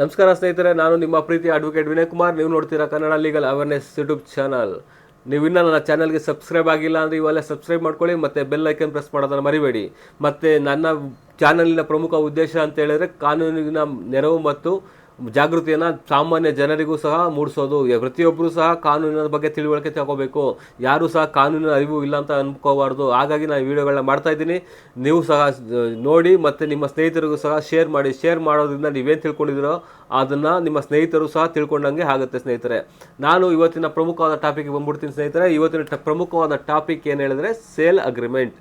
ನಮಸ್ಕಾರ ಸ್ನೇಹಿತರೆ, ನಾನು ನಿಮ್ಮ ಪ್ರೀತಿ ಅಡ್ವೊಕೇಟ್ ವಿನಯ್ ಕುಮಾರ್. ನೀವು ನೋಡ್ತೀರಾ Kannada legal awareness YouTube channel ನೀವು ಇನ್ನೂ ನನ್ನ ಚಾನಲ್ಗೆ ಸಬ್ಸ್ಕ್ರೈಬ್ ಆಗಿಲ್ಲ ಅಂದರೆ ಇವೆಲ್ಲ ಸಬ್ಸ್ಕ್ರೈಬ್ ಮಾಡ್ಕೊಳ್ಳಿ ಮತ್ತು ಬೆಲ್ ಐಕನ್ ಪ್ರೆಸ್ ಮಾಡೋದನ್ನು ಮರಿಬೇಡಿ. ಮತ್ತು ನನ್ನ ಚಾನಲಿನ ಪ್ರಮುಖ ಉದ್ದೇಶ ಅಂತ ಹೇಳಿದ್ರೆ, ಕಾನೂನಿನ ನೆರವು ಮತ್ತು ಜಾಗೃತಿಯನ್ನು ಸಾಮಾನ್ಯ ಜನರಿಗೂ ಸಹ ಮೂಡಿಸೋದು. ಪ್ರತಿಯೊಬ್ಬರೂ ಸಹ ಕಾನೂನಿನ ಬಗ್ಗೆ ತಿಳುವಳಿಕೆ ತಗೋಬೇಕು. ಯಾರೂ ಸಹ ಕಾನೂನಿನ ಅರಿವು ಇಲ್ಲ ಅಂತ ಅನ್ಕೋಬಾರ್ದು. ಹಾಗಾಗಿ ನಾನು ವಿಡಿಯೋಗಳನ್ನ ಮಾಡ್ತಾ ಇದ್ದೀನಿ. ನೀವು ಸಹ ನೋಡಿ ಮತ್ತು ನಿಮ್ಮ ಸ್ನೇಹಿತರಿಗೂ ಸಹ ಶೇರ್ ಮಾಡಿ. ಶೇರ್ ಮಾಡೋದ್ರಿಂದ ನೀವೇನು ತಿಳ್ಕೊಂಡಿದ್ದೀರೋ ಅದನ್ನು ನಿಮ್ಮ ಸ್ನೇಹಿತರು ಸಹ ತಿಳ್ಕೊಂಡಂಗೆ ಆಗುತ್ತೆ ಸ್ನೇಹಿತರೆ. ನಾನು ಇವತ್ತಿನ ಪ್ರಮುಖವಾದ ಟಾಪಿಕ್ಗೆ ಬಂದ್ಬಿಡ್ತೀನಿ ಸ್ನೇಹಿತರೆ. ಇವತ್ತಿನ ಪ್ರಮುಖವಾದ ಟಾಪಿಕ್ ಏನು ಹೇಳಿದ್ರೆ ಸೇಲ್ ಅಗ್ರಿಮೆಂಟ್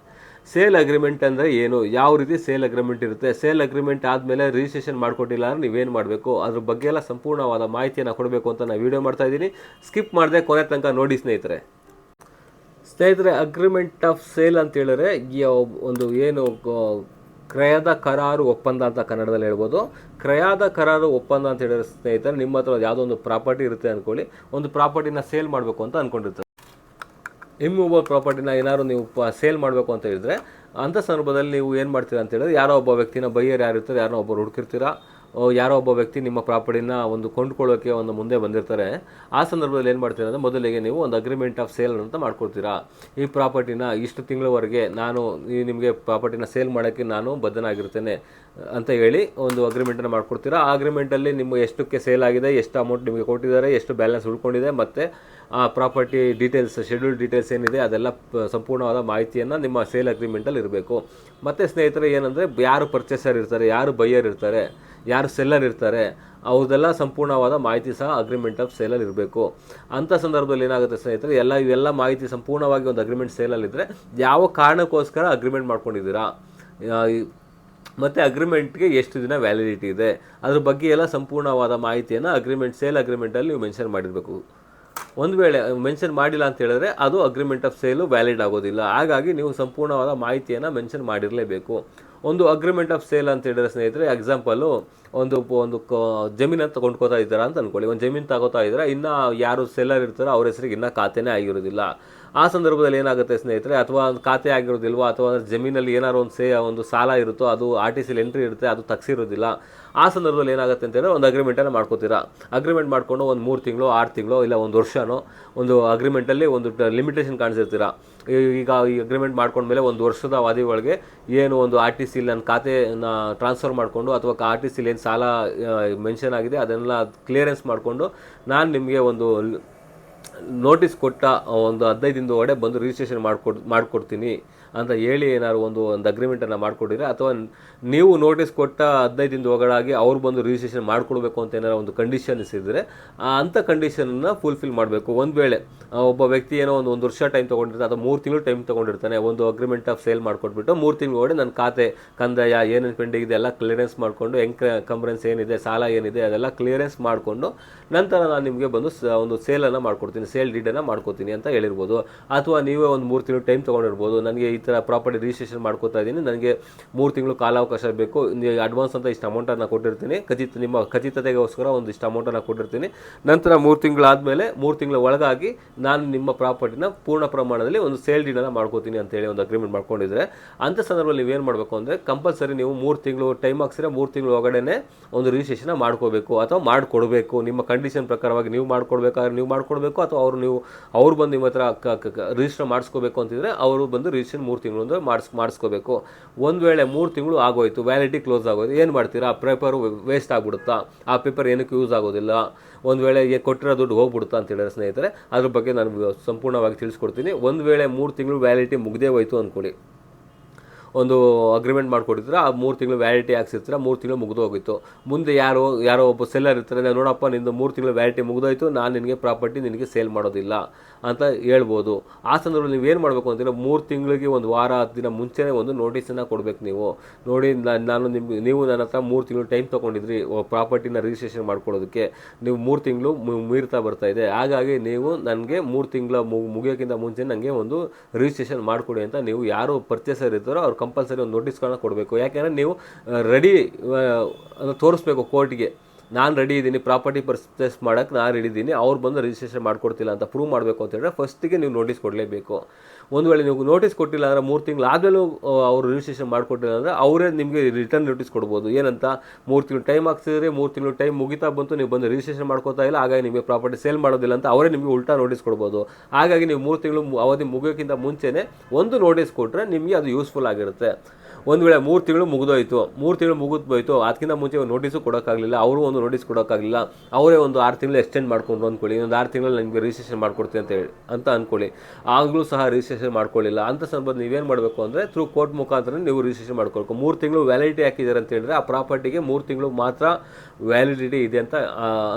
ಸೇಲ್ ಅಗ್ರಿಮೆಂಟ್ ಅಂದರೆ ಏನು? ಯಾವ ರೀತಿ ಸೇಲ್ ಅಗ್ರಿಮೆಂಟ್ ಇರುತ್ತೆ? ಸೇಲ್ ಅಗ್ರಿಮೆಂಟ್ ಆದಮೇಲೆ ರಿಜಿಸ್ಟ್ರೇಷನ್ ಮಾಡಿಕೊಟ್ಟಿಲ್ಲ ಅಂದ್ರೆ ನೀವೇನು ಮಾಡಬೇಕು? ಅದ್ರ ಬಗ್ಗೆ ಎಲ್ಲ ಸಂಪೂರ್ಣವಾದ ಮಾಹಿತಿಯನ್ನು ಕೊಡಬೇಕು ಅಂತ ನಾನು ವಿಡಿಯೋ ಮಾಡ್ತಾ ಇದ್ದೀನಿ. ಸ್ಕಿಪ್ ಮಾಡದೆ ಕೊನೆ ತನಕ ನೋಡಿ ಸ್ನೇಹಿತರೆ. ಸ್ನೇಹಿತರೆ ಅಗ್ರಿಮೆಂಟ್ ಆಫ್ ಸೇಲ್ ಅಂತ ಹೇಳಿದ್ರೆ ಒಂದು ಏನು ಕ್ರಯದ ಕರಾರು ಒಪ್ಪಂದ ಅಂತ ಕನ್ನಡದಲ್ಲಿ ಹೇಳ್ಬೋದು. ಕ್ರಯದ ಕರಾರು ಒಪ್ಪಂದ ಅಂತ ಹೇಳಿದ್ರೆ ಸ್ನೇಹಿತರೆ, ನಿಮ್ಮ ಹತ್ರ ಯಾವುದೋ ಒಂದು ಪ್ರಾಪರ್ಟಿ ಇರುತ್ತೆ ಅಂದ್ಕೊಳ್ಳಿ ಒಂದು ಪ್ರಾಪರ್ಟಿನ ಸೇಲ್ ಮಾಡಬೇಕು ಅಂತ ಅಂದ್ಕೊಂಡಿರ್ತಾರೆ ಇಮ್ಮೂವಲ್ ಪ್ರಾಪರ್ಟಿನ ಏನಾದ್ರು ನೀವು ಸೇಲ್ ಮಾಡಬೇಕು ಅಂತ ಹೇಳಿದರೆ ಅಂಥ ಸಂದರ್ಭದಲ್ಲಿ ನೀವು ಏನು ಮಾಡ್ತೀರಾ ಅಂತ ಹೇಳಿದ್ರೆ, ಯಾರೋ ಒಬ್ಬ ವ್ಯಕ್ತಿನ ಬೈಯರ್ ಯಾರು ಇರ್ತಾರೆ ಯಾರೋ ಒಬ್ಬರು ಹುಡುಕಿರ್ತೀರಾ ಯಾರೋ ಒಬ್ಬ ವ್ಯಕ್ತಿ ನಿಮ್ಮ ಪ್ರಾಪರ್ಟಿನ ಒಂದು ಕೊಂಡ್ಕೊಳ್ಳೋಕೆ ಒಂದು ಮುಂದೆ ಬಂದಿರ್ತಾರೆ. ಆ ಸಂದರ್ಭದಲ್ಲಿ ಏನು ಮಾಡ್ತೀರಾ ಅಂದರೆ ಮೊದಲಿಗೆ ನೀವು ಒಂದು ಅಗ್ರಿಮೆಂಟ್ ಆಫ್ ಸೇಲ್ ಅಂತ ಮಾಡ್ಕೊಡ್ತೀರಾ. ಈ ಪ್ರಾಪರ್ಟಿನ ಇಷ್ಟು ತಿಂಗಳವರೆಗೆ ನಾನು ನಿಮಗೆ ಪ್ರಾಪರ್ಟಿನ ಸೇಲ್ ಮಾಡೋಕ್ಕೆ ನಾನು ಬದ್ಧನಾಗಿರ್ತೇನೆ ಅಂತ ಹೇಳಿ ಒಂದು ಅಗ್ರಿಮೆಂಟನ್ನು ಮಾಡ್ಕೊಡ್ತೀರಾ. ಆ ಅಗ್ರಿಮೆಂಟಲ್ಲಿ ನಿಮ್ಮ ಎಷ್ಟಕ್ಕೆ ಸೇಲ್ ಆಗಿದೆ, ಎಷ್ಟು ಅಮೌಂಟ್ ನಿಮಗೆ ಕೊಟ್ಟಿದ್ದಾರೆ, ಎಷ್ಟು ಬ್ಯಾಲೆನ್ಸ್ ಉಳ್ಕೊಂಡಿದೆ ಮತ್ತು ಆ ಪ್ರಾಪರ್ಟಿ ಡೀಟೇಲ್ಸ್ ಶೆಡ್ಯೂಲ್ ಡೀಟೇಲ್ಸ್ ಏನಿದೆ ಅದೆಲ್ಲ ಸಂಪೂರ್ಣವಾದ ಮಾಹಿತಿಯನ್ನು ನಿಮ್ಮ ಸೇಲ್ ಅಗ್ರಿಮೆಂಟಲ್ಲಿ ಇರಬೇಕು. ಮತ್ತು ಸ್ನೇಹಿತರೆ ಏನಂದರೆ ಯಾರು ಪರ್ಚೇಸರ್ ಇರ್ತಾರೆ, ಯಾರು ಬೈಯರ್ ಇರ್ತಾರೆ ಯಾರು ಸೆಲ್ಲರ್ ಇರ್ತಾರೆ ಅವ್ರದೆಲ್ಲ ಸಂಪೂರ್ಣವಾದ ಮಾಹಿತಿ ಸಹ ಅಗ್ರಿಮೆಂಟ್ ಆಫ್ ಸೇಲಲ್ಲಿ ಇರಬೇಕು. ಅಂಥ ಸಂದರ್ಭದಲ್ಲಿ ಏನಾಗುತ್ತೆ ಸ್ನೇಹಿತರೆ, ಎಲ್ಲ ಇವೆಲ್ಲ ಮಾಹಿತಿ ಸಂಪೂರ್ಣವಾಗಿ ಒಂದು ಅಗ್ರಿಮೆಂಟ್ ಸೇಲಲ್ಲಿದ್ದರೆ ಯಾವ ಕಾರಣಕ್ಕೋಸ್ಕರ ಅಗ್ರಿಮೆಂಟ್ ಮಾಡ್ಕೊಂಡಿದ್ದೀರಾ? ಮತ್ತು ಅಗ್ರಿಮೆಂಟ್ಗೆ ಎಷ್ಟು ದಿನ ವ್ಯಾಲಿಡಿಟಿ ಇದೆ? ಅದ್ರ ಬಗ್ಗೆ ಎಲ್ಲ ಸಂಪೂರ್ಣವಾದ ಮಾಹಿತಿಯನ್ನು ಅಗ್ರಿಮೆಂಟ್ ಸೇಲ್ ಅಗ್ರಿಮೆಂಟಲ್ಲಿ ನೀವು ಮೆನ್ಷನ್ ಮಾಡಿರಬೇಕು. ಒಂದು ವೇಳೆ ಮೆನ್ಷನ್ ಮಾಡಿಲ್ಲ ಅಂತ ಹೇಳಿದ್ರೆ ಅದು ಅಗ್ರಿಮೆಂಟ್ ಆಫ್ ಸೇಲು ವ್ಯಾಲಿಡ್ ಆಗೋದಿಲ್ಲ. ಹಾಗಾಗಿ ನೀವು ಸಂಪೂರ್ಣವಾದ ಮಾಹಿತಿಯನ್ನು ಮೆನ್ಷನ್ ಮಾಡಿರಲೇಬೇಕು. ಒಂದು ಅಗ್ರಿಮೆಂಟ್ ಆಫ್ ಸೇಲ್ ಅಂತ ಹೇಳಿದ್ರೆ ಸ್ನೇಹಿತರೆ ಎಕ್ಸಾಂಪಲು ಒಂದು ಒಂದು ಜಮೀನು ಅಂತ ತಗೊಂಡ್ಕೋತಾ ಇದ್ದೀರಾ ಅಂತ ಅನ್ಕೊಳ್ಳಿ. ಒಂದು ಜಮೀನು ತಗೋತಾ ಇದ್ದೀರಾ, ಇನ್ನು ಯಾರು ಸೆಲ್ಲರ್ ಇರ್ತಾರೋ ಅವ್ರ ಹೆಸರಿಗೆ ಇನ್ನೂ ಖಾತೆನೇ ಆಗಿರೋದಿಲ್ಲ. ಆ ಸಂದರ್ಭದಲ್ಲಿ ಏನಾಗುತ್ತೆ ಸ್ನೇಹಿತರೆ, ಅಥವಾ ಒಂದು ಖಾತೆ ಆಗಿರೋದಿಲ್ವೋ, ಅಥವಾ ಜಮೀನಲ್ಲಿ ಏನಾದ್ರು ಒಂದು ಸೇ, ಒಂದು ಸಾಲ ಇರುತ್ತೋ, ಅದು ಆರ್ ಟಿ ಸಿಲಿ ಎಂಟ್ರಿ ಇರುತ್ತೆ, ಅದು ತಗ್ಸಿರೋದಿಲ್ಲ. ಆ ಸಂದರ್ಭದಲ್ಲಿ ಏನಾಗುತ್ತೆ ಅಂತಂದರೆ ಒಂದು ಅಗ್ರಿಮೆಂಟನ್ನು ಮಾಡ್ಕೋತೀರಾ. ಅಗ್ರಿಮೆಂಟ್ ಮಾಡಿಕೊಂಡು ಒಂದು ಮೂರು ತಿಂಗಳು, ಆರು ತಿಂಗಳು, ಇಲ್ಲ ಒಂದು ವರ್ಷನೋ, ಒಂದು ಅಗ್ರಿಮೆಂಟಲ್ಲಿ ಒಂದು ಲಿಮಿಟೇಷನ್ ಕಾಣಿಸಿರ್ತೀರ. ಈಗ ಈ ಅಗ್ರಿಮೆಂಟ್ ಮಾಡ್ಕೊಂಡ್ಮೇಲೆ ಒಂದು ವರ್ಷದ ಅವಧಿ ಒಳಗೆ ಏನು ಒಂದು ಆರ್ ಟಿ ಸಿಲಿ ನನ್ನ ಖಾತೆನ ಟ್ರಾನ್ಸ್ಫರ್ ಮಾಡಿಕೊಂಡು, ಅಥವಾ ಆರ್ ಟಿ ಸಿಲಿ ಏನು ಸಾಲ ಮೆನ್ಷನ್ ಆಗಿದೆ, ಅದನ್ನೆಲ್ಲ ಕ್ಲಿಯರೆನ್ಸ್ ಮಾಡಿಕೊಂಡು, ನಾನು ನಿಮಗೆ ಒಂದು ನೋಟಿಸ್ ಕೊಟ್ಟ ಒಂದು ಹದಿನೈದು ದಿನದ ಒಳಗಡೆ ಬಂದು ರಿಜಿಸ್ಟ್ರೇಷನ್ ಮಾಡ್ಕೊಡ್ ಮಾಡಿಕೊಡ್ತೀನಿ. ಅಂತ ಹೇಳಿ ಏನಾದ್ರು ಒಂದು ಒಂದು ಅಗ್ರಿಮೆಂಟನ್ನು ಮಾಡಿಕೊಟ್ಟಿದ್ರೆ ಅಥವಾ ನೀವು ನೋಟಿಸ್ ಕೊಟ್ಟ ಹದಿನೈದು ದಿನದ ಒಳಗಾಗಿ ಅವ್ರು ಬಂದು ರಿಜಿಸ್ಟ್ರೇಷನ್ ಮಾಡಿಕೊಡ್ಬೇಕು ಅಂತ ಏನಾರು ಒಂದು ಕಂಡೀಷನ್ಸ್ ಇದ್ದರೆ ಆ ಅಂಥ ಕಂಡೀಷನನ್ನು ಫುಲ್ಫಿಲ್ ಮಾಡಬೇಕು. ಒಂದು ವೇಳೆ ಒಬ್ಬ ವ್ಯಕ್ತಿ ಏನೋ ಒಂದು ಒಂದು ವರ್ಷ ಟೈಮ್ ತೊಗೊಂಡಿರ್ತಾನೆ, ಅಥವಾ ಮೂರು ತಿಂಗಳು ಟೈಮ್ ತೊಗೊಂಡಿರ್ತಾನೆ, ಒಂದು ಅಗ್ರಿಮೆಂಟ್ ಆಫ್ ಸೇಲ್ ಮಾಡಿಕೊಟ್ಬಿಟ್ಟು ಮೂರು ತಿಂಗಳು ಹೊಡೆ ನನ್ನ ಖಾತೆ, ಕಂದಾಯ, ಏನೇನು ಪೆಂಡಿಂಗ್ ಇದೆ ಎಲ್ಲ ಕ್ಲಿಯರೆನ್ಸ್ ಮಾಡಿಕೊಂಡು ಎಂಕ್ ಕಂಬ್ರೆನ್ಸ್ ಏನಿದೆ, ಸಾಲ ಏನಿದೆ, ಅದೆಲ್ಲ ಕ್ಲಿಯರೆನ್ಸ್ ಮಾಡಿಕೊಂಡು ನಂತರ ನಾನು ನಿಮಗೆ ಬಂದು ಒಂದು ಸೇಲನ್ನು ಮಾಡ್ಕೊಡ್ತೀನಿ ಸೇಲ್ ಡೀಡನ್ನು ಮಾಡ್ಕೊತೀನಿ ಅಂತ ಹೇಳಿರ್ಬೋದು. ಅಥವಾ ನೀವೇ ಒಂದು ಮೂರು ತಿಂಗಳು ಟೈಮ್ ತೊಗೊಂಡಿರ್ಬೋದು. ನನಗೆ ಈ ಥರ ಪ್ರಾಪರ್ಟಿ ರಿಜಿಸ್ಟ್ರೇಷನ್ ಮಾಡ್ಕೋತಾ ಇದ್ದೀನಿ. ನನಗೆ ಮೂರು ತಿಂಗಳು ಕಾಲಾವಕಾಶ ಬೇಕು. ಅಡ್ವಾನ್ಸ್ ಅಂತ ಇಷ್ಟು ಅಮೌಂಟನ್ನು ಕೊಟ್ಟಿರ್ತೀನಿ. ಖಚಿತ ನಿಮ್ಮ ಖಚಿತತೆಗೋಸ್ಕರ ಒಂದು ಇಷ್ಟು ಅಮೌಂಟನ್ನು ಕೊಟ್ಟಿರ್ತೀನಿ. ನಂತರ ಮೂರು ತಿಂಗಳಾದಮೇಲೆ ಮೂರು ತಿಂಗಳ ಒಳಗಾಗಿ ನಾನು ನಿಮ್ಮ ಪ್ರಾಪರ್ಟಿನ ಪೂರ್ಣ ಪ್ರಮಾಣದಲ್ಲಿ ಒಂದು ಸೇಲ್ ಡೀಡನ್ನು ಮಾಡ್ಕೋತೀನಿ ಅಂತೇಳಿ ಒಂದು ಅಗ್ರಿಮೆಂಟ್ ಮಾಡ್ಕೊಂಡಿದ್ರೆ. ಅಂಥ ಸಂದರ್ಭದಲ್ಲಿ ನೀವು ಏನು ಮಾಡಬೇಕು ಅಂದರೆ ಕಂಪಲ್ಸರಿ ನೀವು ಮೂರು ತಿಂಗಳು ಟೈಮ್ ಹಾಕ್ಸಿದ್ರೆ ಮೂರು ತಿಂಗಳು ಒಳಗಡೆ ಒಂದು ರಿಜಿಸ್ಟ್ರೇಷನ್ ಮಾಡ್ಕೋಬೇಕು ಅಥವಾ ಮಾಡಿಕೊಡಬೇಕು. ನಿಮ್ಮ ಕಂಡೀಷನ್ ಪ್ರಕಾರವಾಗಿ ನೀವು ಮಾಡ್ಕೊಡ್ಬೇಕಾದ್ರೆ ನೀವು ಮಾಡ್ಕೊಡ್ಬೇಕು ಅಥವಾ ಅವರು ನೀವು, ಅವ್ರು ಬಂದು ನಿಮ್ಮ ಹತ್ರ ರಿಜಿಸ್ಟರ್ ಮಾಡಿಸ್ಕೋಬೇಕು ಅಂತಿದ್ರೆ ಅವರು ಬಂದು ರಿಜಿಸ್ಟ್ರೇಷನ್ ಮೂರು ತಿಂಗಳು ಅಂದರೆ ಮಾಡಿಸ್, ಮಾಡಿಸ್ಕೋಬೇಕು. ಒಂದು ವೇಳೆ ಮೂರು ತಿಂಗಳು ಆಗೋಯ್ತು ವ್ಯಾಲಿಟಿ ಕ್ಲೋಸ್ ಆಗೋಯ್ತು, ಏನು ಮಾಡ್ತೀರಾ? ಆ ಪೇಪರು ವೇಸ್ಟ್ ಆಗಿಬಿಡುತ್ತಾ? ಆ ಪೇಪರ್ ಏನಕ್ಕೆ ಯೂಸ್ ಆಗೋದಿಲ್ಲ. ಒಂದು ವೇಳೆ ಕೊಟ್ಟಿರೋ ದುಡ್ಡು ಹೋಗ್ಬಿಡುತ್ತಾ ಅಂತ ಹೇಳಿದ್ರೆ ಸ್ನೇಹಿತರೆ, ಅದ್ರ ಬಗ್ಗೆ ನಾನು ಸಂಪೂರ್ಣವಾಗಿ ತಿಳಿಸ್ಕೊಡ್ತೀನಿ. ಒಂದು ವೇಳೆ ಮೂರು ತಿಂಗಳು ವ್ಯಾಲಿಟಿ ಮುಗ್ದೇ ಹೋಯ್ತು ಅಂದ್ಕೊಳ್ಳಿ. ಒಂದು ಅಗ್ರಿಮೆಂಟ್ ಮಾಡಿಕೊಟ್ಟಿದ್ರೆ, ಆ ಮೂರು ತಿಂಗಳು ವ್ಯಾಲಿಟಿ ಹಾಕ್ಸಿರ್ತೀರ, ಮೂರು ತಿಂಗಳು ಮುಗಿದು ಹೋಗಿತ್ತು ಮುಂದೆ ಯಾರೋ ಯಾರೋ ಒಬ್ಬ ಸೆಲ್ಲರ್ ಇರ್ತಾರೆ, "ನಾನು ನೋಡಪ್ಪ, ನಿಂದು ಮೂರು ತಿಂಗಳು ವ್ಯಾಲಿಟಿ ಮುಗಿದೋಯ್ತು, ನಾನು ನಿನಗೆ ಪ್ರಾಪರ್ಟಿ ನಿನಗೆ ಸೇಲ್ ಮಾಡೋದಿಲ್ಲ ಅಂತ ಹೇಳ್ಬೋದು. ಆ ಸಂದರ್ಭದಲ್ಲಿ ನೀವು ಏನು ಮಾಡಬೇಕು ಅಂತಂದರೆ ಮೂರು ತಿಂಗಳಿಗೆ ಒಂದು ವಾರ, ಹತ್ತು ದಿನ ಮುಂಚೆನೇ ಒಂದು ನೋಟಿಸನ್ನು ಕೊಡಬೇಕು ನೀವು. ನೋಡಿ ನಾನು ನಿಮ್ಗೆ ನೀವು ನನ್ನ ಹತ್ರ ಮೂರು ತಿಂಗಳು ಟೈಮ್ ತೊಗೊಂಡಿದ್ರಿ ಪ್ರಾಪರ್ಟಿನ ರಿಜಿಸ್ಟ್ರೇಷನ್ ಮಾಡ್ಕೊಳ್ಳೋದಕ್ಕೆ. ನೀವು ಮೂರು ತಿಂಗಳು ಮೀರ್ತಾ ಬರ್ತಾ ಇದೆ. ಹಾಗಾಗಿ ನೀವು ನನಗೆ ಮೂರು ತಿಂಗಳ ಮುಗಿಯೋಕ್ಕಿಂತ ಮುಂಚೆ ನನಗೆ ಒಂದು ರಿಜಿಸ್ಟ್ರೇಷನ್ ಮಾಡಿಕೊಡಿ ಅಂತ ನೀವು ಯಾರು ಪರ್ಚೇಸರ್ ಇರ್ತಾರೋ ಅವ್ರು ಕಂಪಲ್ಸರಿ ಒಂದು ನೋಟಿಸ್ಗಳನ್ನ ಕೊಡಬೇಕು. ಯಾಕೆಂದರೆ ನೀವು ರೆಡಿ ತೋರಿಸ್ಬೇಕು ಕೋರ್ಟ್ಗೆ ನಾನು ರೆಡಿ ಇದ್ದೀನಿ ಪ್ರಾಪರ್ಟಿ ಪರ್ಚೇಸ್ ಮಾಡೋಕ್ಕೆ ನಾನು ರೆಡಿ ಇದ್ದೀನಿ, ಅವ್ರು ಬಂದು ರಿಜಿಸ್ಟ್ರೇಷನ್ ಮಾಡಿಕೊಡ್ತಿಲ್ಲ ಅಂತ ಪ್ರೂವ್ ಮಾಡಬೇಕು ಅಂತ ಹೇಳಿದ್ರೆ ಫಸ್ಟಿಗೆ ನೀವು ನೋಟಿಸ್ ಕೊಡಲೇಬೇಕು. ಒಂದು ವೇಳೆ ನೀವು ನೋಟಿಸ್ ಕೊಟ್ಟಿಲ್ಲ ಅಂದರೆ ಮೂರು ತಿಂಗಳು ಆದಮೇಲೂ ಅವರು ರಿಜಿಸ್ಟ್ರೇಷನ್ ಮಾಡಿಕೊಟ್ಟಿಲ್ಲ ಅಂದರೆ ಅವರೇ ನಿಮಗೆ ರಿಟರ್ನ್ ನೋಟಿಸ್ ಕೊಡ್ಬೋದು. ಏನಂತ? ಮೂರು ತಿಂಗಳು ಟೈಮ್ ಆಗ್ತಿದ್ರೆ ಮೂರು ತಿಂಗಳು ಟೈಮ್ ಮುಗಿತಾ ಬಂತು, ನೀವು ಬಂದು ರಿಜಿಸ್ಟ್ರೇಷನ್ ಮಾಡ್ಕೋತಾ ಇಲ್ಲ, ಹಾಗಾಗಿ ನಿಮಗೆ ಪ್ರಾಪರ್ಟಿ ಸೇಲ್ ಮಾಡೋದಿಲ್ಲ ಅಂತ ಅವರೇ ನಿಮಗೆ ಉಲ್ಟಾ ನೋಟಿಸ್ ಕೊಡ್ಬೋದು. ಹಾಗಾಗಿ ನೀವು ಮೂರು ತಿಂಗಳು ಅವಧಿ ಮುಗಿಯೋಕ್ಕಿಂತ ಮುಂಚೆನೇ ಒಂದು ನೋಟಿಸ್ ಕೊಟ್ಟರೆ ನಿಮಗೆ ಅದು ಯೂಸ್ಫುಲ್ ಆಗಿರುತ್ತೆ. ಒಂದು ವೇಳೆ ಮೂರು ತಿಂಗಳು ಮುಗಿದೋಯ್ತು, ಮೂರು ತಿಂಗಳು ಮುಗಿದು ಹೋಯ್ತು ಅದಕ್ಕಿಂತ ಮುಂಚೆ ನೋಟಿಸು ಕೊಡೋಕ್ಕಾಗಲಿಲ್ಲ ಅವರು ಒಂದು ನೋಟಿಸ್ ಕೊಡೋಕ್ಕಾಗಲಿಲ್ಲ, ಅವರೇ ಒಂದು ಆರು ತಿಂಗಳು ಎಕ್ಸ್ಟೆಂಡ್ ಮಾಡ್ಕೊಂಡು ಅಂದ್ಕೊಳ್ಳಿ ಒಂದು ಆರು ತಿಂಗಳು ನನಗೆ ರಿಜಿಸ್ಟ್ರೇಷನ್ ಮಾಡ್ಕೊಡ್ತೀನಿ ಅಂತ ಹೇಳಿ, ಅಂತ ಅಂದ್ಕೊಳ್ಳಿ ಆಗಲೂ ಸಹ ರಿಜಿಸ್ಟ್ರೇಷನ್ ಮಾಡ್ಕೊಳ್ಳಿಲ್ಲ. ಅಂತ ಸಂದರ್ಭ ನೀವೇನು ಮಾಡಬೇಕು ಅಂದರೆ ಥ್ರೂ ಕೋರ್ಟ್ ಮುಖಾಂತರ ನೀವು ರಿಜಿಸ್ಟ್ರೇಷನ್ ಮಾಡ್ಕೊಳ್ಬೇಕು ಮೂರು ತಿಂಗಳು ವ್ಯಾಲಿಡಿಟಿ ಹಾಕಿದ್ದಾರೆ ಅಂತ ಹೇಳಿದ್ರೆ ಆ ಪ್ರಾಪರ್ಟಿಗೆ ಮೂರು ತಿಂಗಳು ಮಾತ್ರ ವ್ಯಾಲಿಡಿಟಿ ಇದೆ ಅಂತ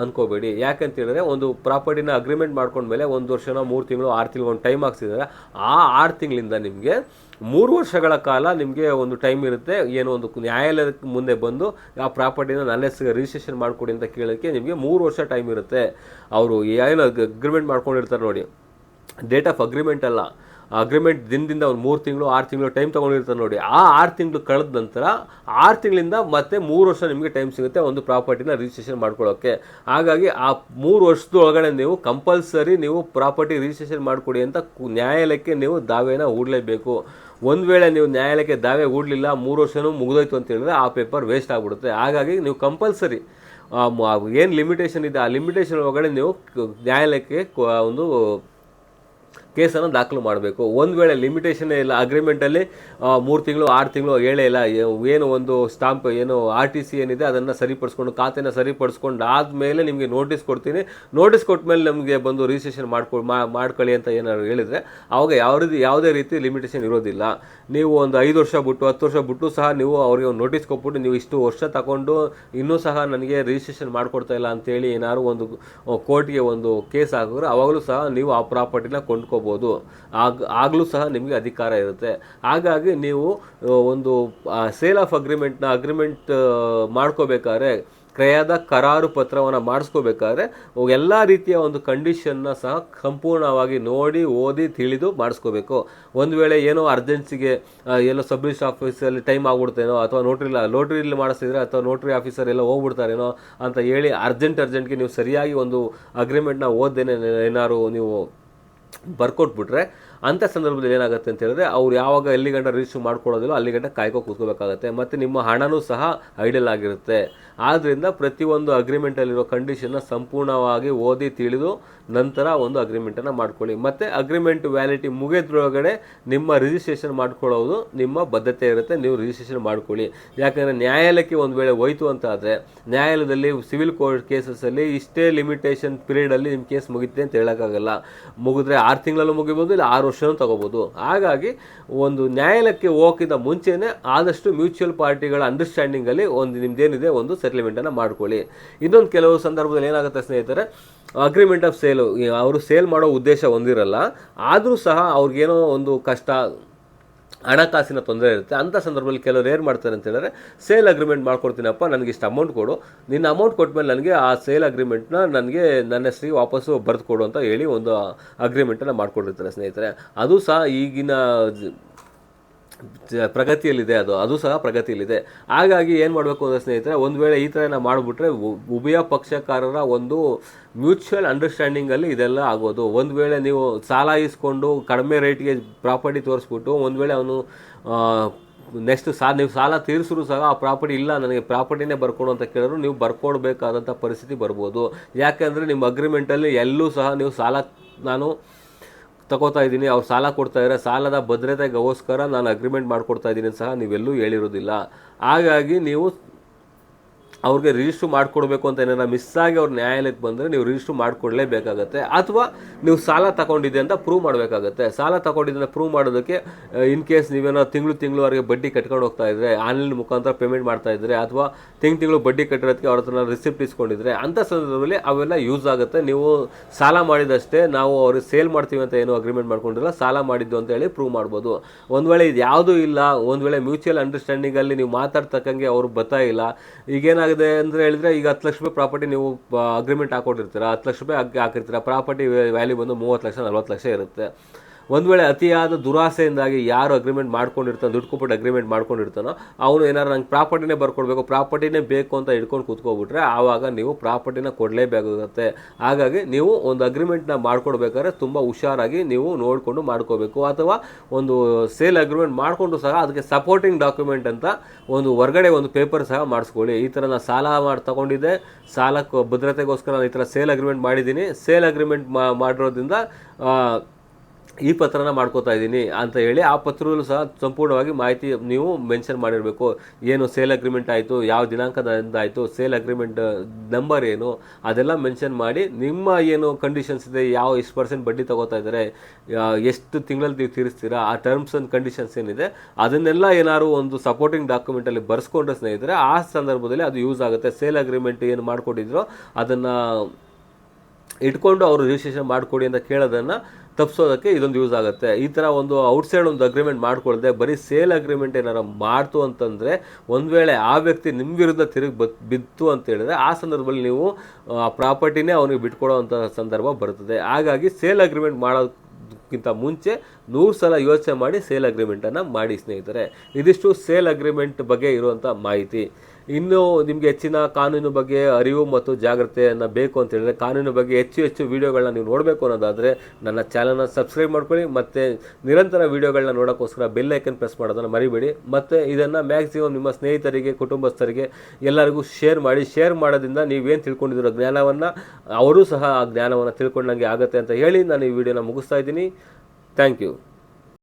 ಅಂದ್ಕೋಬೇಡಿ ಯಾಕಂತ ಹೇಳಿದ್ರೆ ಒಂದು ಪ್ರಾಪರ್ಟಿನ ಅಗ್ರಿಮೆಂಟ್ ಮಾಡ್ಕೊಂಡ್ಮೇಲೆ ಒಂದು ವರ್ಷನೋ ಮೂರು ತಿಂಗಳು ಆರು ತಿಂಗಳು ಒಂದು ಟೈಮ್ ಹಾಕ್ಸಿದ್ದಾರೆ ಆ ಆರು ತಿಂಗಳಿಂದ ನಿಮಗೆ ಮೂರು ವರ್ಷಗಳ ಕಾಲ ನಿಮಗೆ ಒಂದು ಟೈಮ್ ಇರುತ್ತೆ. ಏನೋ ಒಂದು ನ್ಯಾಯಾಲಯಕ್ಕೆ ಮುಂದೆ ಬಂದು ಆ ಪ್ರಾಪರ್ಟಿನ ನನ್ನ ಹೆಸರಿಗೆ ರಿಜಿಸ್ಟ್ರೇಷನ್ ಮಾಡಿಕೊಡಿ ಅಂತ ಕೇಳೋಕ್ಕೆ ನಿಮಗೆ ಮೂರು ವರ್ಷ ಟೈಮ್ ಇರುತ್ತೆ. ಅವರು ಏನು ಅಗ್ರಿಮೆಂಟ್ ಮಾಡ್ಕೊಂಡಿರ್ತಾರೆ ನೋಡಿ. ಡೇಟ್ ಆಫ್ ಅಗ್ರಿಮೆಂಟ್ ಅಲ್ಲ. ಅಗ್ರಿಮೆಂಟ್ ದಿನದಿಂದ ಒಂದು ಮೂರು ತಿಂಗಳು, ಆರು ತಿಂಗಳು ಟೈಮ್ ತೊಗೊಂಡಿರ್ತಾರೆ ನೋಡಿ. ಆ ಆರು ತಿಂಗಳು ಕಳೆದ ನಂತರ ಆರು ತಿಂಗಳಿಂದ ಮತ್ತೆ ಮೂರು ವರ್ಷ ನಿಮಗೆ ಟೈಮ್ ಸಿಗುತ್ತೆ ಒಂದು ಪ್ರಾಪರ್ಟಿನ ರಿಜಿಸ್ಟ್ರೇಷನ್ ಮಾಡ್ಕೊಳ್ಳೋಕ್ಕೆ ಹಾಗಾಗಿ ಆ ಮೂರು ವರ್ಷದೊಳಗಡೆ ನೀವು ಕಂಪಲ್ಸರಿ ನೀವು ಪ್ರಾಪರ್ಟಿ ರಿಜಿಸ್ಟ್ರೇಷನ್ ಮಾಡಿಕೊಡಿ ಅಂತ ನ್ಯಾಯಾಲಯಕ್ಕೆ ನೀವು ದಾವೆನ ಹೂಡಲೇಬೇಕು. ಒಂದು ವೇಳೆ ನೀವು ನ್ಯಾಯಾಲಯಕ್ಕೆ ದಾವೆ ಹೂಡಲಿಲ್ಲ, ಮೂರು ವರ್ಷನೂ ಮುಗಿದೋಯ್ತು ಅಂತ ಹೇಳಿದ್ರೆ ಆ ಪೇಪರ್ ವೇಸ್ಟ್ ಆಗಿಬಿಡುತ್ತೆ. ಹಾಗಾಗಿ ನೀವು ಕಂಪಲ್ಸರಿ ಏನು ಲಿಮಿಟೇಷನ್ ಇದೆ? ಆ ಲಿಮಿಟೇಷನ್ ಒಳಗಡೆ ನೀವು ನ್ಯಾಯಾಲಯಕ್ಕೆ ಒಂದು ಕೇಸನ್ನು ದಾಖಲು ಮಾಡಬೇಕು. ಒಂದು ವೇಳೆ ಲಿಮಿಟೇಷನ್ ಇಲ್ಲ ಅಗ್ರಿಮೆಂಟಲ್ಲಿ ಮೂರು ತಿಂಗಳು, ಆರು ತಿಂಗಳು ಹೇಳೇ ಇಲ್ಲ ಏನು ಒಂದು ಸ್ಟಾಂಪ್ ಏನು ಆರ್ ಟಿ ಸಿ ಏನಿದೆ, ಅದನ್ನು ಸರಿಪಡಿಸ್ಕೊಂಡು, ಖಾತೆನ ಸರಿಪಡಿಸ್ಕೊಂಡು ಆದಮೇಲೆ ನಿಮಗೆ ನೋಟಿಸ್ ಕೊಡ್ತೀನಿ. ನೋಟಿಸ್ ಕೊಟ್ಟ ಮೇಲೆ ನಮಗೆ ಬಂದು ರಿಜಿಸ್ಟ್ರೇಷನ್ ಮಾಡ್ಕೊ ಮಾಡ್ಕೊಳ್ಳಿ ಅಂತ ಏನಾದ್ರು ಹೇಳಿದರೆ ಆವಾಗ ಯಾವ ರೀತಿ ಯಾವುದೇ ರೀತಿ ಲಿಮಿಟೇಷನ್ ಇರೋದಿಲ್ಲ. ನೀವು ಒಂದು ಐದು ವರ್ಷ ಬಿಟ್ಟು, ಹತ್ತು ವರ್ಷ ಬಿಟ್ಟು ಸಹ ನೀವು ಅವರಿಗೆ ಒಂದು ನೋಟಿಸ್ ಕೊಟ್ಬಿಟ್ಟು, ನೀವು ಇಷ್ಟು ವರ್ಷ ತಗೊಂಡು, ಇನ್ನೂ ಸಹ ನನಗೆ ರಿಜಿಸ್ಟ್ರೇಷನ್ ಮಾಡಿಕೊಡ್ತಾ ಇಲ್ಲ ಅಂತೇಳಿ ಏನಾದ್ರು ಒಂದು ಕೋರ್ಟ್ಗೆ ಒಂದು ಕೇಸ್ ಹಾಕಿದ್ರೆ, ಅವಾಗಲೂ ಸಹ ನೀವು ಆ ಪ್ರಾಪರ್ಟಿನ ಕೊಂಡ್ಕೋಬೋದು ಆಗ, ಆಗಲೂ ಸಹ ನಿಮಗೆ ಅಧಿಕಾರ ಇರುತ್ತೆ. ಹಾಗಾಗಿ ನೀವು ಒಂದು ಸೇಲ್ ಆಫ್ ಅಗ್ರಿಮೆಂಟ್ನ ಅಗ್ರಿಮೆಂಟ್ ಮಾಡ್ಕೋಬೇಕಾದ್ರೆ, ಕ್ರಯದ ಕರಾರು ಪತ್ರವನ್ನು ಮಾಡಿಸ್ಕೋಬೇಕಾದ್ರೆ ಎಲ್ಲ ರೀತಿಯ ಒಂದು ಕಂಡೀಷನ್ನ ಸಹ ಸಂಪೂರ್ಣವಾಗಿ ನೋಡಿ, ಓದಿ, ತಿಳಿದು ಮಾಡಿಸ್ಕೋಬೇಕು. ಒಂದು ವೇಳೆ ಏನೋ ಅರ್ಜೆನ್ಸಿಗೆ ಎಲ್ಲೋ ಸಬ್ ಆಫೀಸಲ್ಲಿ ಟೈಮ್ ಆಗ್ಬಿಡ್ತೇನೋ, ಅಥವಾ ನೋಟ್ರಿ ನೋಟ್ರಿಲಿ ಮಾಡಿಸಿದ್ರೆ ಅಥವಾ ನೋಟ್ರಿ ಆಫೀಸರ್ ಎಲ್ಲ ಹೋಗ್ಬಿಡ್ತಾರೇನೋ ಅಂತ ಹೇಳಿ ಅರ್ಜೆಂಟ್ ಅರ್ಜೆಂಟ್ಗೆ ನೀವು ಸರಿಯಾಗಿ ಒಂದು ಅಗ್ರಿಮೆಂಟ್ನ ಓದ್ದೇನೆ ಏನಾದ್ರು ನೀವು ಬರ್ಕೊಟ್ಬಿಟ್ರೆ ಅಂಥ ಸಂದರ್ಭದಲ್ಲಿ ಏನಾಗುತ್ತೆ ಅಂತ ಹೇಳಿದ್ರೆ, ಅವ್ರು ಯಾವಾಗ ಎಲ್ಲಿ ಗಂಟ ರಿಜಿಸ್ಟರ್ ಮಾಡ್ಕೊಳ್ಳೋದಿಲ್ಲ ಅಲ್ಲಿ ಗಂಟ ಕಾಯ್ಕೊ ಕೂತ್ಕೋಬೇಕಾಗತ್ತೆ, ಮತ್ತು ನಿಮ್ಮ ಹಣನೂ ಸಹ ಐಡಲ್ ಆಗಿರುತ್ತೆ. ಆದ್ದರಿಂದ ಪ್ರತಿಯೊಂದು ಅಗ್ರಿಮೆಂಟಲ್ಲಿರೋ ಕಂಡೀಷನ್ನ ಸಂಪೂರ್ಣವಾಗಿ ಓದಿ ತಿಳಿದು ನಂತರ ಒಂದು ಅಗ್ರಿಮೆಂಟನ್ನು ಮಾಡ್ಕೊಳ್ಳಿ. ಮತ್ತು ಅಗ್ರಿಮೆಂಟ್ ವ್ಯಾಲಿಟಿ ಮುಗಿದ್ರೊಳಗಡೆ ನಿಮ್ಮ ರಿಜಿಸ್ಟ್ರೇಷನ್ ಮಾಡ್ಕೊಳ್ಳೋದು ನಿಮ್ಮ ಬದ್ಧತೆ ಇರುತ್ತೆ, ನೀವು ರಿಜಿಸ್ಟ್ರೇಷನ್ ಮಾಡ್ಕೊಳ್ಳಿ. ಯಾಕಂದರೆ ನ್ಯಾಯಾಲಯಕ್ಕೆ ಒಂದು ವೇಳೆ ಹೋಯ್ತು ಅಂತ ಆದರೆ, ನ್ಯಾಯಾಲಯದಲ್ಲಿ ಸಿವಿಲ್ ಕೋರ್ಟ್ ಕೇಸಸಲ್ಲಿ ಇಷ್ಟೇ ಲಿಮಿಟೇಷನ್ ಪೀರಿಯಡಲ್ಲಿ ನಿಮ್ಮ ಕೇಸ್ ಮುಗಿತೆ ಅಂತ ಹೇಳೋಕ್ಕಾಗಲ್ಲ. ಮುಗಿದ್ರೆ ಆರು ತಿಂಗಳಲ್ಲೂ ಮುಗಿಬೋದು, ಇಲ್ಲ ಆರು ವರ್ಷನೂ ತಗೋಬೋದು. ಹಾಗಾಗಿ ಒಂದು ನ್ಯಾಯಾಲಯಕ್ಕೆ ಹೋಗೋಕ್ಕಿಂತ ಮುಂಚೆನೇ ಆದಷ್ಟು ಮ್ಯೂಚುವಲ್ ಪಾರ್ಟಿಗಳ ಅಂಡರ್ಸ್ಟ್ಯಾಂಡಿಂಗಲ್ಲಿ ಒಂದು ನಿಮ್ದೇನಿದೆ ಒಂದು ಸೆಟಲ್ಮೆಂಟನ್ನು ಮಾಡ್ಕೊಳ್ಳಿ. ಇನ್ನೊಂದು ಕೆಲವು ಸಂದರ್ಭದಲ್ಲಿ ಏನಾಗುತ್ತೆ ಸ್ನೇಹಿತರೆ ಅಗ್ರಿಮೆಂಟ್ ಆಫ್ ಸೇಲು ಅವರು ಸೇಲ್ ಮಾಡೋ ಉದ್ದೇಶ ಹೊಂದಿರಲ್ಲ ಆದರೂ ಸಹ ಅವ್ರಿಗೇನೋ ಒಂದು ಕಷ್ಟ ಹಣಕಾಸಿನ ತೊಂದರೆ ಇರುತ್ತೆ. ಅಂಥ ಸಂದರ್ಭದಲ್ಲಿ ಕೆಲವರು ಏನು ಮಾಡ್ತಾರೆ ಅಂತ ಹೇಳಿದ್ರೆ ಸೇಲ್ ಅಗ್ರಿಮೆಂಟ್ ಮಾಡ್ಕೊಡ್ತೀನಪ್ಪ, ನನಗೆ ಇಷ್ಟು ಅಮೌಂಟ್ ಕೊಡು. ನಿನ್ನ ಅಮೌಂಟ್ ಕೊಟ್ಮೇಲೆ ನನಗೆ ಆ ಸೇಲ್ ಅಗ್ರಿಮೆಂಟ್ನ ನನಗೆ ನನ್ನ ಹೆಸರಿಗೆ ವಾಪಸ್ಸು ಬರೆದು ಕೊಡು ಅಂತ ಹೇಳಿ ಒಂದು ಅಗ್ರಿಮೆಂಟನ್ನು ಮಾಡ್ಕೊಂಡಿರ್ತಾರೆ ಸ್ನೇಹಿತರೆ. ಅದು ಸಹ ಈಗಿನ ಪ್ರಗತಿಯಲ್ಲಿದೆ ಅದು. ಅದು ಸಹ ಪ್ರಗತಿಯಲ್ಲಿದೆ. ಹಾಗಾಗಿ ಏನು ಮಾಡಬೇಕು ಅಂದರೆ ಸ್ನೇಹಿತರೆ, ಒಂದು ವೇಳೆ ಈ ಥರ ಮಾಡಿಬಿಟ್ರೆ ಉಭಯ ಪಕ್ಷಕಾರರ ಒಂದು ಮ್ಯೂಚುವಲ್ ಅಂಡರ್ಸ್ಟ್ಯಾಂಡಿಂಗಲ್ಲಿ ಇದೆಲ್ಲ ಆಗೋದು. ಒಂದು ವೇಳೆ ನೀವು ಸಾಲ ಇಸ್ಕೊಂಡು ಕಡಿಮೆ ರೇಟ್ಗೆ ಪ್ರಾಪರ್ಟಿ ತೋರಿಸ್ಬಿಟ್ಟು, ಒಂದು ವೇಳೆ ಅವನು ನೆಕ್ಸ್ಟ್ ಸಾ, ನೀವು ಸಾಲ ತೀರಿಸಿದ್ರು ಸಹ ಆ ಪ್ರಾಪರ್ಟಿ ಇಲ್ಲ, ನನಗೆ ಪ್ರಾಪರ್ಟಿನೇ ಬರ್ಕೊಡು ಅಂತ ಕೇಳಿದ್ರು, ನೀವು ಬರ್ಕೊಡ್ಬೇಕಾದಂಥ ಪರಿಸ್ಥಿತಿ ಬರ್ಬೋದು. ಯಾಕೆಂದರೆ ನಿಮ್ಮ ಅಗ್ರಿಮೆಂಟಲ್ಲಿ ಎಲ್ಲೂ ಸಹ ನೀವು ಸಾಲ, ನಾನು ತಗೋತಾ ಇದ್ದೀನಿ, ಅವ್ರು ಸಾಲ ಕೊಡ್ತಾ ಇದ್ದಾರೆ ಸಾಲದ ಭದ್ರತೆಗೋಸ್ಕರ ನಾನು ಅಗ್ರಿಮೆಂಟ್ ಮಾಡಿಕೊಡ್ತಾ ಇದ್ದೀನಿ ಸಹ ನೀವೆಲ್ಲೂ ಹೇಳಿರೋದಿಲ್ಲ. ಹಾಗಾಗಿ ನೀವು ಅವ್ರಿಗೆ ರಿಜಿಸ್ಟ್ರ್ ಮಾಡಿಕೊಡ್ಬೇಕು ಅಂತ ಏನಾರ ಮಿಸ್ ಆಗಿ ಅವ್ರು ನ್ಯಾಯಾಲಯಕ್ಕೆ ಬಂದರೆ ನೀವು ರಿಜಿಸ್ಟ್ರ್ ಮಾಡಿಕೊಡ್ಲೇಬೇಕಾಗತ್ತೆ. ಅಥವಾ ನೀವು ಸಾಲ ತಗೊಂಡಿದೆ ಅಂತ ಪ್ರೂವ್ ಮಾಡಬೇಕಾಗತ್ತೆ. ಸಾಲ ತಗೊಂಡಿದ್ದನ್ನು ಪ್ರೂವ್ ಮಾಡೋದಕ್ಕೆ ಇನ್ ಕೇಸ್ ನೀವೇನೋ ತಿಂಗಳು ತಿಂಗಳು ತಿಂಗಳವರೆಗೆ ಬಡ್ಡಿ ಕಟ್ಕೊಂಡು ಹೋಗ್ತಾ ಇದ್ದರೆ ಆನ್ಲೈನ್ ಮುಖಾಂತರ ಪೇಮೆಂಟ್ ಮಾಡ್ತಾ ಇದ್ದರೆ ಅಥವಾ ತಿಂಗ್ ತಿಂಗಳು ಬಡ್ಡಿ ಕಟ್ಟಿರೋದಕ್ಕೆ ಅವ್ರ ಹತ್ರ ರಿಸಿಪ್ಟ್ ಇಸ್ಕೊಂಡಿದ್ರೆ ಅಂಥ ಸಂದರ್ಭದಲ್ಲಿ ಅವೆಲ್ಲ ಯೂಸ್ ಆಗುತ್ತೆ. ನೀವು ಸಾಲ ಮಾಡಿದಷ್ಟೇ ನಾವು ಅವ್ರಿಗೆ ಸೇಲ್ ಮಾಡ್ತೀವಿ ಅಂತ ಏನು ಅಗ್ರಿಮೆಂಟ್ ಮಾಡ್ಕೊಂಡಿಲ್ಲ, ಸಾಲ ಮಾಡಿದ್ದು ಅಂತ ಹೇಳಿ ಪ್ರೂವ್ ಮಾಡ್ಬೋದು. ಒಂದು ವೇಳೆ ಇದು ಯಾವುದೂ ಇಲ್ಲ, ಒಂದು ವೇಳೆ ಮ್ಯೂಚುವಲ್ ಅಂಡರ್ಸ್ಟ್ಯಾಂಡಿಂಗಲ್ಲಿ ನೀವು ಮಾತಾಡ್ತಕ್ಕಂಗೆ ಅವ್ರು ಬರ್ತಾ ಇಲ್ಲ ಈಗೇನಾಗಿದೆ ಅಂದರೆ ಹೇಳಿದ್ರೆ ಈಗ ಹತ್ತು ಲಕ್ಷ ರೂಪಾಯಿ ಪ್ರಾಪರ್ಟಿ ನೀವು ಅಗ್ರಿಮೆಂಟ್ ಹಾಕೊಂಡಿರ್ತೀರ ಹತ್ತು ಲಕ್ಷ ರೂಪಾಯಿ ಹಾಕಿ ಹಾಕಿರ್ತೀರ ಪ್ರಾಪರ್ಟಿ ವ್ಯಾಲ್ಯೂ ಬಂದು ಮೂವತ್ತು ಲಕ್ಷ, ನಲ್ವತ್ತು ಲಕ್ಷ ಇರುತ್ತೆ. ಒಂದು ವೇಳೆ ಅತಿಯಾದ ದುರಾಸೆಯಿಂದಾಗಿ ಯಾರು ಅಗ್ರಿಮೆಂಟ್ ಮಾಡ್ಕೊಂಡಿರ್ತಾನೆ, ದುಡ್ಡು ಕೊಟ್ಬಿಟ್ಟು ಅಗ್ರಿಮೆಂಟ್ ಮಾಡ್ಕೊಂಡಿರ್ತಾನೋ, ಅವನು ಏನಾರು ನಂಗೆ ಪ್ರಾಪರ್ಟಿನೇ ಬರ್ಕೊಡ್ಬೇಕು, ಪ್ರಾಪರ್ಟಿನೇ ಬೇಕು ಅಂತ ಹಿಡ್ಕೊಂಡು ಕೂತ್ಕೊಬಿಟ್ರೆ ಆವಾಗ ನೀವು ಪ್ರಾಪರ್ಟಿನ ಕೊಡಲೇಬೇಕಾಗುತ್ತೆ. ಹಾಗಾಗಿ ನೀವು ಒಂದು ಅಗ್ರಿಮೆಂಟ್ನ ಮಾಡ್ಕೊಡ್ಬೇಕಾದ್ರೆ ತುಂಬ ಹುಷಾರಾಗಿ ನೀವು ನೋಡಿಕೊಂಡು ಮಾಡ್ಕೋಬೇಕು. ಅಥವಾ ಒಂದು ಸೇಲ್ ಅಗ್ರಿಮೆಂಟ್ ಮಾಡಿಕೊಂಡು ಸಹ ಅದಕ್ಕೆ ಸಪೋರ್ಟಿಂಗ್ ಡಾಕ್ಯುಮೆಂಟ್ ಅಂತ ಒಂದು ಹೊರಗಡೆ ಒಂದು ಪೇಪರ್ ಸಹ ಮಾಡಿಸ್ಕೊಳ್ಳಿ. ಈ ಥರ ನಾನು ಸಾಲ ಮಾಡಿ, ತಗೊಂಡಿದ್ದೆ. ಸಾಲಕ್ಕೆ ಭದ್ರತೆಗೋಸ್ಕರ ನಾನು ಈ ಥರ ಸೇಲ್ ಅಗ್ರಿಮೆಂಟ್ ಮಾಡಿದ್ದೀನಿ. ಸೇಲ್ ಅಗ್ರಿಮೆಂಟ್ ಮಾಡಿರೋದ್ರಿಂದ ಈ ಪತ್ರನ ಮಾಡ್ಕೋತಾ ಇದ್ದೀನಿ ಅಂತ ಹೇಳಿ ಆ ಪತ್ರದಲ್ಲೂ ಸಹ ಸಂಪೂರ್ಣವಾಗಿ ಮಾಹಿತಿ ನೀವು ಮೆನ್ಷನ್ ಮಾಡಿರಬೇಕು. ಏನು ಸೇಲ್ ಅಗ್ರಿಮೆಂಟ್ ಆಯಿತು, ಯಾವ ದಿನಾಂಕದಿಂದ ಆಯಿತು ಸೇಲ್ ಅಗ್ರಿಮೆಂಟ್ ನಂಬರ್ ಏನು, ಅದೆಲ್ಲ ಮೆನ್ಷನ್ ಮಾಡಿ ನಿಮ್ಮ ಏನು ಕಂಡೀಷನ್ಸ್ ಇದೆ, ಯಾವ ಎಷ್ಟು ಪರ್ಸೆಂಟ್ ಬಡ್ಡಿ ತಗೋತಾ ಇದ್ದಾರೆ ಎಷ್ಟು ತಿಂಗಳಲ್ಲಿ ನೀವು ತೀರಿಸ್ತೀರಾ, ಆ ಟರ್ಮ್ಸ್ ಆ್ಯಂಡ್ ಕಂಡೀಷನ್ಸ್ ಏನಿದೆ, ಅದನ್ನೆಲ್ಲ ಏನಾದ್ರು ಒಂದು ಸಪೋರ್ಟಿಂಗ್ ಡಾಕ್ಯುಮೆಂಟಲ್ಲಿ ಬರ್ಸ್ಕೊಂಡ್ರೆ ಸ್ನೇಹಿತರೆ, ಆ ಸಂದರ್ಭದಲ್ಲಿ ಅದು ಯೂಸ್ ಆಗುತ್ತೆ. ಸೇಲ್ ಅಗ್ರಿಮೆಂಟ್ ಏನು ಮಾಡಿಕೊಟ್ಟಿದ್ರು, ಅದನ್ನು ಇಟ್ಕೊಂಡು ಅವರು ರಿಜಿಸ್ಟ್ರೇಷನ್ ಮಾಡಿಕೊಡಿ ಅಂತ ಕೇಳೋದನ್ನು ತಪ್ಪಿಸೋದಕ್ಕೆ ಇದೊಂದು ಯೂಸ್ ಆಗುತ್ತೆ. ಈ ಥರ ಒಂದು ಔಟ್ಸೈಡ್ ಒಂದು ಅಗ್ರಿಮೆಂಟ್ ಮಾಡಿಕೊಳ್ಳದೆ ಬರೀ ಸೇಲ್ ಅಗ್ರಿಮೆಂಟ್ ಏನಾರು ಮಾಡ್ತು ಅಂತಂದರೆ ಒಂದು ವೇಳೆ ಆ ವ್ಯಕ್ತಿ ನಿಮ್ಮ ವಿರುದ್ಧ ತಿರುಗಿ ಬತ್, ಬಿತ್ತು ಅಂತ ಹೇಳಿದ್ರೆ ಆ ಸಂದರ್ಭದಲ್ಲಿ ನೀವು, ಆ ಪ್ರಾಪರ್ಟಿನೇ ಅವನಿಗೆ ಬಿಟ್ಕೊಡೋವಂಥ ಸಂದರ್ಭ ಬರ್ತದೆ. ಹಾಗಾಗಿ ಸೇಲ್ ಅಗ್ರಿಮೆಂಟ್ ಮಾಡೋದಕ್ಕಿಂತ ಮುಂಚೆ ನೂರು ಸಲ ಯೋಚನೆ ಮಾಡಿ ಸೇಲ್ ಅಗ್ರಿಮೆಂಟನ್ನು ಮಾಡಿ ಸ್ನೇಹಿತರೆ. ಇದಿಷ್ಟು ಸೇಲ್ ಅಗ್ರಿಮೆಂಟ್ ಬಗ್ಗೆ ಇರುವಂಥ ಮಾಹಿತಿ. ಇನ್ನು ನಿಮಗೆ ಹೆಚ್ಚಿನ ಕಾನೂನು ಬಗ್ಗೆ ಅರಿವು ಮತ್ತು ಜಾಗ್ರತೆಯನ್ನು ಬೇಕು ಅಂತ ಹೇಳಿದ್ರೆ ಕಾನೂನು ಬಗ್ಗೆ ಹೆಚ್ಚು ಹೆಚ್ಚು ವೀಡಿಯೋಗಳನ್ನ ನೀವು ನೋಡಬೇಕು ಅನ್ನೋದಾದರೆ ನನ್ನ ಚಾನಲ್ನ ಸಬ್ಸ್ಕ್ರೈಬ್ ಮಾಡ್ಕೊಳ್ಳಿ ಮತ್ತು ನಿರಂತರ ವೀಡಿಯೋಗಳನ್ನ ನೋಡೋಕ್ಕೋಸ್ಕರ ಬೆಲ್ ಐಕನ್ ಪ್ರೆಸ್ ಮಾಡೋದನ್ನು ಮರಿಬೇಡಿ. ಮತ್ತು ಇದನ್ನು ಮ್ಯಾಕ್ಸಿಮಮ್ ನಿಮ್ಮ ಸ್ನೇಹಿತರಿಗೆ, ಕುಟುಂಬಸ್ಥರಿಗೆ ಎಲ್ಲರಿಗೂ ಶೇರ್ ಮಾಡಿ ಶೇರ್ ಮಾಡೋದ್ರಿಂದ ನೀವೇನು ತಿಳ್ಕೊಂಡಿರೋ ಜ್ಞಾನವನ್ನು ಅವರೂ ಸಹ ಆ ಜ್ಞಾನವನ್ನು ತಿಳ್ಕೊಂಡಂಗೆ ಆಗುತ್ತೆ ಅಂತ ಹೇಳಿ ನಾನು ಈ ವಿಡಿಯೋನ ಮುಗಿಸ್ತಾ ಇದ್ದೀನಿ. Thank you